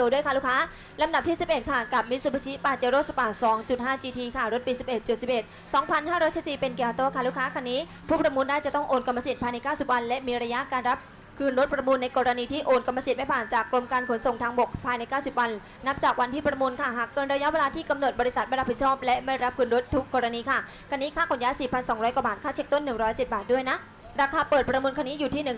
ตัวด้วยค่ะลูกค้า ลำดับที่ 11 ค่ะกับ Mitsubishi Pajero Sport 2.5 GT ค่ะ รถปี 11.11 2,500เป็นเกียร์โตค่ะลูกค้าคันนี้ ผู้ประมูลได้จะต้องโอนกรรมสิทธิ์ภายใน 90 วัน และมีระยะการรับคืนรถประมูลในกรณีที่โอนกรรมสิทธิ์ไม่ผ่านจากกรมการขนส่งทางบกภายใน 90 วัน นับจากวันที่ประมูลค่ะ หากเกินระยะเวลาที่กำหนดบริษัทไม่รับผิดชอบ และไม่รับคืนรถทุกกรณีค่ะคันนี้ค่าขนย้าย 4,200 กว่าบาท ค่าเช็คต้น 107 บาทด้วยนะ ราคาเปิดประมูลคันนี้อยู่ที่1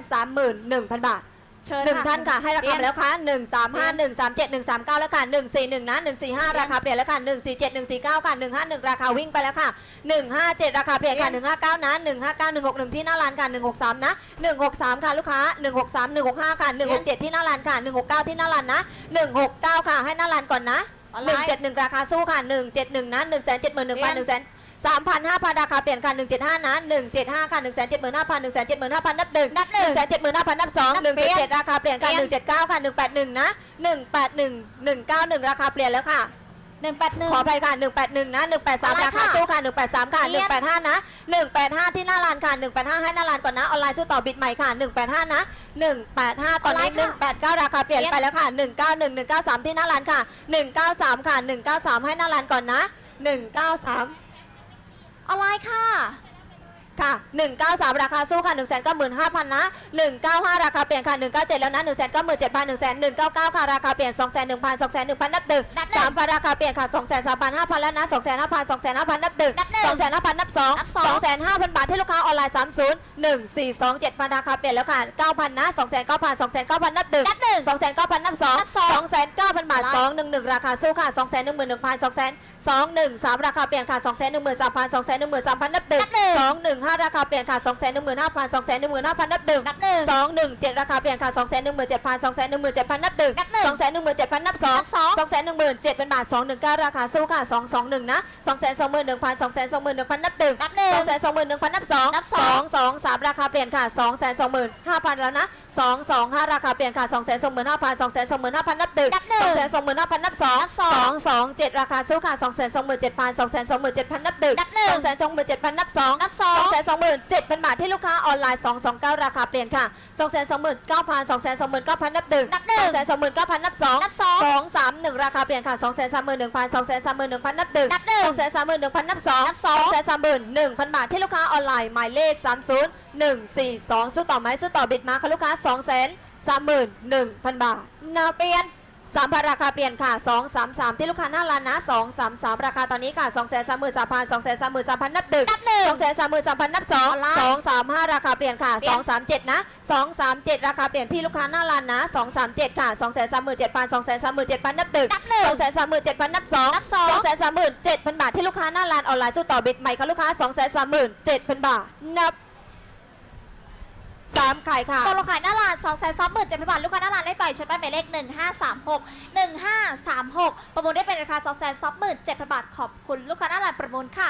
131,000 บาท เชิญหนึ่งค่ะท่านค่ะให้ราเปลี่คายนไปแล้วค่ะหนึ่งสามห้าหนึ่งสามเจ็ดหนึ่งสามเก้าแล้วค่ะหนึ่งสี่หนึ่งนะหนึ่งสี่ห้าราคาเปลี่ยนแล้วค่ะหนึ่งสี่เจ็ดหนึ่งสี่เก้าค่ะหนึ่งห้าหนึ่งราคาวิ่งไปแล้วค่ะหนึ่งห้าเจ็ดราคาเปลี่ยนค่ะหนึ่งห้าเก้านะหนึ่งห้าเก้าหนึ่งหกหนึ่งที่หน้าร้านค่ะหนึ่งหกสามนะหนึ่งหกสามค่ะลูกค้าหนึ่งหกสามหนึ่งหกห้าค่ะหนึ่งหกเจ็ดที่หน้าร้านค่ะหนึ่งหกเก้าที่หน้าร้านนะหนึ่งหกเก้าค่ะให้หน้าร้านก่อนนะออนหไลนึ่งน์เจ็ดหนึ่งราคาสู้ค่ะหนึ่งเจ็ดหนึ่งนะหนึ่งแสนเจ็ดหมื่นหนึ่งพันหนึ่งแสน สามพันห้าพันราคาเปลี่ยนค่ะหนึ่งเจ็ดห้านะหนึ่งเจ็ดห้าค่ะหนึ่งแสนเจ็ดหมื่นห้าพันหนึ่งแสนเจ็ดหมื่นห้าพันนับหนึ่งนับหนึ่งแสนเจ็ดหมื่นห้าพันนับสองนับหนึ่งเปลี่เจ็ดยนเจ็ดราคาเปลี่ยนค่ะเปลี่หยนนึ่งเจ็ดเก้าค่ะหนึ่งแปดหนึ่งนะหนึ่งแปดหนึ่งหนึ่งเก้าหนึ่งราคาเปลี่ยนแล้วค่ะหนึ่งแปดหนึ่งขอไปค่ะหนึ่งแปดหนึ่งนะหนึ่งแปดสามอะไรราคาค่ะสู้ค่ะหนึ่งแปดสามค่ะเปหลี่นึ่ยงนแปดห้านะหนึ่งแปดห้าที่หน้าร้านค่ะหนึ่งแปดห้าให้หน้าร้านก่อนนะออนไลน์สู้ต่อบิดใหม่ค่ะหนึ่งแปดห้านะหนึ่งแปดห้าตอนนี้ออนไลน์หนึ่ค่ะงแปดเก้าราคาเปลี่ยนเปลี่ยนไปแล้วค่ะหนึ่งเก้าหนึ่งหนึ่งเก้าสามที่หน้าร้านค่ะหนึ่งเก้าสามค่ะหนึ่งเก้าสามให้หน้าร้านก่อนนะหนึ่งเก้าสาม อะไรคะ ค่ะ 193 ราคาสู้ค่ะ 1 9 5 0 0 0 นะ 195 ราคาเปลี่ยนค่ะ 197 แล้วนะ 1 9 7 0 0 0 1 199 ค่ะ ราคาเปลี่ยน 2 1 0 0 0 2 1 0 0 0นับหนึ่งนับหนึ่ง3,000 ราคาเปลี่ยนค่ะ 2 3 5 0 0 0 แล้วนะ 2 5 0 0 0 2 5 0 0 0 นับหนึ่งนับหนึ่ง2 5 0 0 0นับสองนับสอง2 5 0 0 0 บาทที่ลูกค้าออนไลน์ 30 1 4 2 7,000 ราคาเปลี่ยนแล้วค่ะ 9,000 นะ 2 9 0 0 0 2 9 0 0 0 นับหนึ่งนับหนึ่ง2 9 0 0 0นับสองนับสอง2 9,000 บาท2 1 1 ราคาสู้ค่ะ 2 1 1 1 0 0 2 2 1 3 ราคาเปลี่ยนค่ะ 2 1 1 3 0 0 2 1 1 3 0 0 นับหนึ่งนับหนึ่งสองหนึ่งห้าราคาเปลี่ยนค่ะสองแสนหนึ่งหมื่นห้าพันสองแสนหนึ่งหมื่นห้าพันนับหนึ่งนับหนึ่งสองหนึ่งเจ็ดราคาเปลี่ยนค่ะสองแสนหนึ่งหมื่นเจ็ดพันสองแสนหนึ่งหมื่นเจ็ดพันนับหนึ่งนับหนึ่งสองแสนหนึ่งหมื่นเจ็ดพันนับสองนับสองสองแสนหนึ่งหมื่นเจ็ดเป็นบาทสองหนึ่งเก้าราคาสู้ค่ะสองสองหนึ่งนะสองแสนสองหมื่นหนึ่งพันสองแสนสองหมื่นหนึ่งพันนับหนึ่งนับหนึ่งสองแสนสองหมื่นหนึ่งพันนับสองนับสสอองงสองสามราคาเปลี่ยนค่ะสองแสนสองหมื่นห้าพันแล้วนะสองสองห้าราคาเปลี่ยนค่ะสองแสนสองหมื่นห้าพันสองแสนสองหมื่นห้าพันนับหนึ่งนับหนึ่งสองแสนสองหมื่นห้าพันนับสองนับสองสองสองเจ็ดราคาสู้ค่ะสองแสนสองหมื่นเจ็ดพันสองแสนสองหมื่นเจ็ดพันนับหนึ่งนับหนึ่งสองแสนสองหมื่นเจ็ดพันนับสองนับสองสองแสนสองหมื่นเจ็ดพันบาทที่ลูกค้าออนไลน์สองสองเก้าราคาเปลี่ยนค่ะสองแสนสองหมื่นเก้าพันสองแสนสองหมื่นเก้าพันนับหนึ่งนับหนึ่งสองแสนสองหมื่นเก้าพันนับสองนับสองสองสามหนึ่งราคาเปลี่ยนค่ะสองแสนสามหมื่นหนึ่งพันสองแสนสามหมื่นหนึ่งพันนับหนึ่งนับหนึ่งสองแสนสามหมื่นหนึ่งพันนับสองนับสองแสนสามหมื่นหนึ่งพันบาทที่ลูกค้าออนไลน์หมายเลขสามศูนย์หนึ่งสี่สองซื้อต่อไหมซื้อต่อบิดมาค่ะลูกค้าสองแสนสามหมื่นหนึ่งพันบาทนาเปลี่ยน สามพันราคาเปลี่ยนค่ะสองสามสามที่ลูกค้าหน้าร้านนะสองสามสามราคาตอนนี้ค่ะสองแสนสามหมื่นสามพันสองแสนสามหมื่นสามพันนับหนึ่งนับหนึ่งสองแสนสามหมื่นสามพันนับสองออนไลน์สองสามห้าราคาเปลี่ยนค่ะเปลี่สยอนงสามเจ็ดนะสองสามเจ็ดราคาเปลี่ยนที่ลูกค้าหน้าร้านนะสองสามเจ็ดค่ะสองแสนสามหมื่นเจ็ดพันสองแสนสามหมื่นเจ็ดพันนับหนึ่งนับหนึ่งสองแสนสามหมื่นเจ็ดพันนับสองนับสองสองแสนสามหมื่นเจ็ดพันบาทที่ลูกค้าหน้าร้านออนไลน์สู้ต่อบิดใหม่ค่ะลูกค้าสองแสนสามหมื่นเจ็ดพันบาทนับ สามขายค่ะ ตกลงขายหน้าร้าน2 2 7 0 0 0บาท ลูกค้าหน้าร้านได้ไปใช้ป้ายหมายเลข 1536 1536 ประมูลได้เป็นราคา2 2 7 0 0 0บาท ขอบคุณลูกค้าหน้าร้านประมูลค่ะ